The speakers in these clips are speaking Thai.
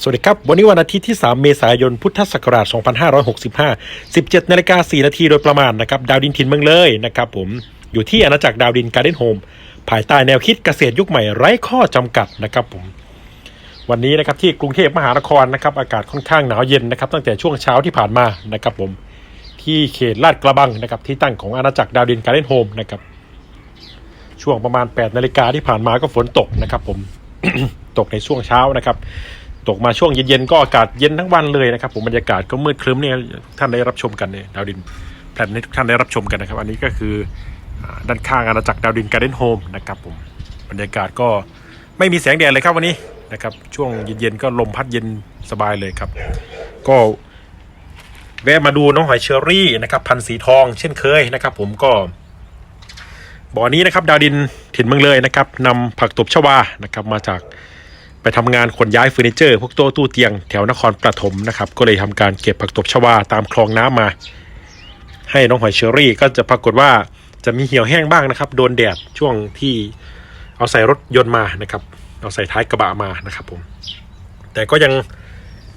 สวัสดีครับ วันนี้วันอาทิตย์ที่ 3 เมษายน พุทธศักราช 2565 17นาฬิกา4นาทีโดยประมาณนะครับ ดาวดินถิ่นเมืองเลยนะครับผม อยู่ที่อาณาจักรดาวดินการ์เด้นโฮม ภายใต้แนวคิดเกษตรยุคใหม่ไร้ข้อจำกัดนะครับผม วันนี้นะครับที่กรุงเทพมหานครนะครับ อากาศค่อนข้างหนาวเย็นนะครับ ตั้งแต่ช่วงเช้าที่ผ่านมานะครับผม ที่เขตลาดกระบังนะครับ ที่ตั้งของอาณาจักรดาวดินการ์เด้นโฮมนะครับ ช่วงประมาณ8นาฬิกาที่ผ่านมาก็ฝนตกนะครับ ผม ตกในช่วงเช้านะครับ ตกมาช่วงเย็นๆก็อากาศเย็นทั้งวันเลยนะครับผมบรรยากาศก็มืดครึ้มเนี่ยท่านได้รับชมกันเนี่ยดาวดินแผนให้ทุกท่านได้รับชมกันนะครับ อันนี้ก็คือด้านข้างอาณาจักรดาวดินการ์เด้นโฮมนะครับผมบรรยากาศก็ไม่มีแสงแดดเลยครับวันนี้นะครับ ช่วงเย็นๆก็ลมพัดเย็นสบายเลยครับ ก็แวะมาดูน้องหอยเชอรี่นะครับ พันธุ์สีทองเช่นเคยนะครับ ผมก็บ่อนี้นะครับ ดาวดินถิ่นเมืองเลยนะครับนำผักตบชวานะครับ มาจาก ไปทำงานขนย้ายเฟอร์นิเจอร์พวกโต๊ะตู้เตียงแถวนครปฐมนะครับ ก็เลยทำการเก็บผักตบชวาตามคลองน้ำมา ให้น้องหอยเชอรี่ก็จะปรากฏว่าจะมีเหี่ยวแห้งบ้างนะครับ โดนแดดช่วงที่เอาใส่รถยนต์มานะครับ เอาใส่ท้ายกระบะมานะครับผมแต่ก็ยัง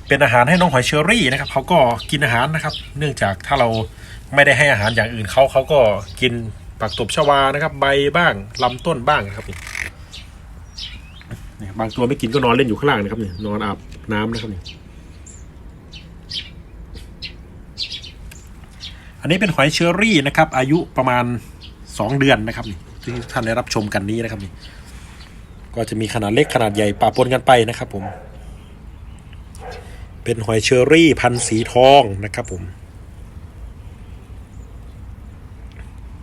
เป็นอาหารให้น้องหอยเชอรี่นะครับเขาก็กินอาหารนะครับ เนื่องจากถ้าเราไม่ได้ให้อาหารอย่างอื่นเขาเขาก็กินผักตบชวานะครับ ใบบ้างลำต้นบ้างนะครับนี่ บางตัวไม่กินก็นอนเล่นอยู่ข้างล่างนะครับนี่นอนอาบน้ำนะครับนี่อันนี้เป็นหอยเชอรี่นะครับ อายุประมาณสองเดือนนะครับนี่ที่ท่านได้รับชมกันนี้นะครับนี่ก็จะมีขนาดเล็กขนาดใหญ่ปะปนกันไปนะครับผม เป็นหอยเชอรี่พันธุ์สีทองนะครับผม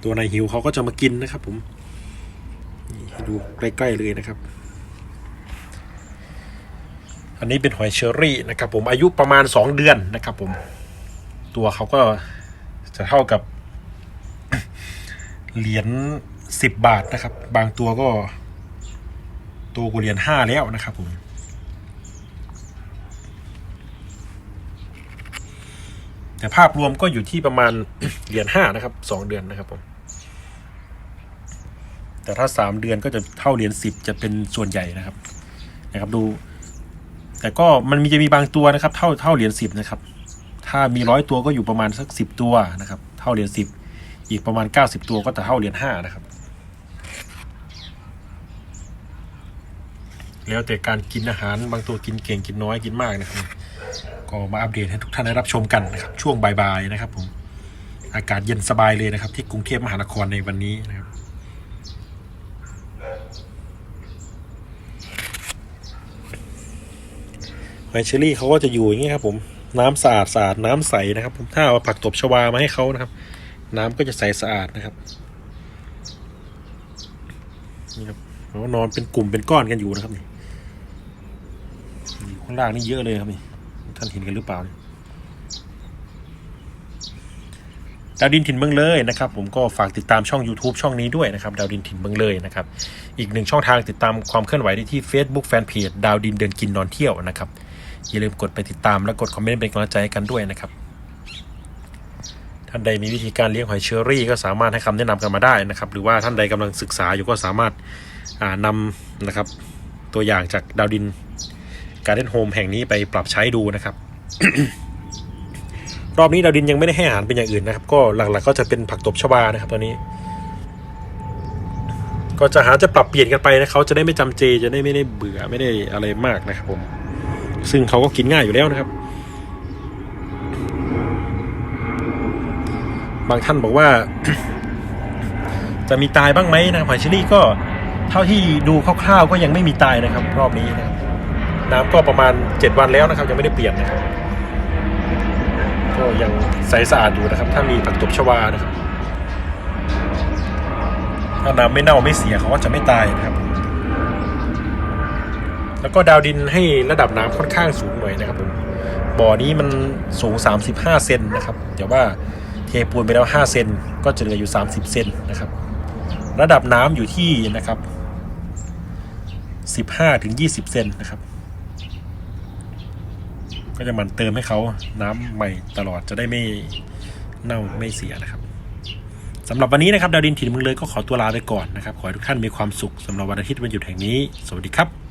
ตัวนายหิวเขาก็จะมากินนะครับผมให้ดูใกล้ๆเลยนะครับ อันนี้เป็นหอยเชอรี่นะครับผมอายุประมาณสองเดือนนะครับผมตัวเขาก็จะเท่ากับ เหรียญสิบบาทนะครับ บางตัวก็ตัวกูเหรียญห้าแล้วนะครับผมแต่ภาพรวมก็อยู่ที่ประมาณเหรียญห้านะครับสองเดือนนะครับผมแต่ถ้าสามเดือนก็จะเท่าเหรียญสิบจะเป็นส่วนใหญ่นะครับ นะครับดู แต่ก็มันมีจะมีบางตัวนะครับ เท่าเท่าเหรียญสิบนะครับ ถ้ามีร้อยตัวก็อยู่ประมาณสักสิบตัวนะครับ เท่าเหรียญสิบอีกประมาณเก้าสิบตัวก็จะเท่าเหรียญห้านะครับ แล้วแต่การกินอาหารบางตัวกินเก่งกินน้อยกินมากนะครับ ก็มาอัปเดตให้ทุกท่านได้รับชมกันนะครับ ช่วงบ่ายๆนะครับผมอากาศเย็นสบายเลยนะครับ ที่กรุงเทพมหานครในวันนี้นะครับ หอยเชอรี่เขาก็จะอยู่อย่างนี้ครับผมน้ำสะอาดสะอาดน้ำใสนะครับผมถ้าเอาผักตบชวามาให้เขานะครับ น้ำก็จะใสสะอาดนะครับนี่ครับเขานอนเป็นกลุ่มเป็นก้อนกันอยู่นะครับนี่อยู่ข้างล่างนี่เยอะเลยครับนี่ท่านเห็นกันหรือเปล่าดาวดินถิ่นเมืองเลยนะครับ ผมก็ฝากติดตามช่อง YouTube ช่องนี้ด้วยนะครับ ดาวดินถิ่นเมืองเลยนะครับ อีกหนึ่งช่องทางติดตามความเคลื่อนไหวได้ที่ Facebook Fanpage ดาวดินเดินกินนอนเที่ยวนะครับ อย่าลืมกดไปติดตามและกดคอมเมนต์เป็นกำลังใจให้กันด้วยนะครับ ท่านใดมีวิธีการเลี้ยงหอยเชอรี่ ก็สามารถให้คำแนะนำกันมาได้นะครับ หรือว่าท่านใดกำลังศึกษาอยู่ก็สามารถานำนะครับ ตัวอย่างจากดาวดินการ์เด้นโฮมแห่งนี้ไปปรับใช้ดูนะครับ รอบนี้ดาวดินยังไม่ได้ให้อาหารเป็นอย่างอื่นนะครับ ก็หลักๆก็จะเป็นผักตบชวานะครับตัวนี้ ก็จะหาจะปรับเปลี่ยนกันไปนะเขาจะได้ไม่จำเจจะได้ไม่ได้เบื่อไม่ได้อะไรมากนะครับผม ซึ่งเขาก็กินง่ายอยู่แล้วนะครับ บางท่านบอกว่า จะมีตายบ้างไหมนะครับหอยเชอรี่ก็เท่าที่ดูคร่าวๆก็ยังไม่มีตายนะครับ รอบนี้นะน้ำก็ประมาณ 7 วันแล้วนะครับ ยังไม่ได้เปลี่ยนนะครับก็ยังใสสะอาดอยู่นะครับ ถ้ามีผักตบชวานะครับถ้าน้ำไม่เน่าไม่เสียเขาก็จะไม่ตายนะครับ แล้วก็ดาวดินให้ระดับน้ำค่อนข้างสูงหน่อยนะครับผมบ่อนี้มันสูง 35 เซนนะครับเดี๋ยวว่าเทปูนไปแล้ว5เซนก็จะเหลืออยู่ 30 เซนนะครับ ระดับน้ำอยู่ที่นะครับ 15ถึง20 เซนนะครับ ก็จะมันเติมให้เขาน้ำใหม่ตลอดจะได้ไม่เน่าไม่เสียนะครับสำหรับวันนี้นะครับดาวดินถิ่นเมืองเลยก็ขอตัวลาไปก่อนนะครับ ขอให้ทุกท่านมีความสุขสำหรับวันอาทิตย์วันหยุดแห่งนี้ สวัสดีครับ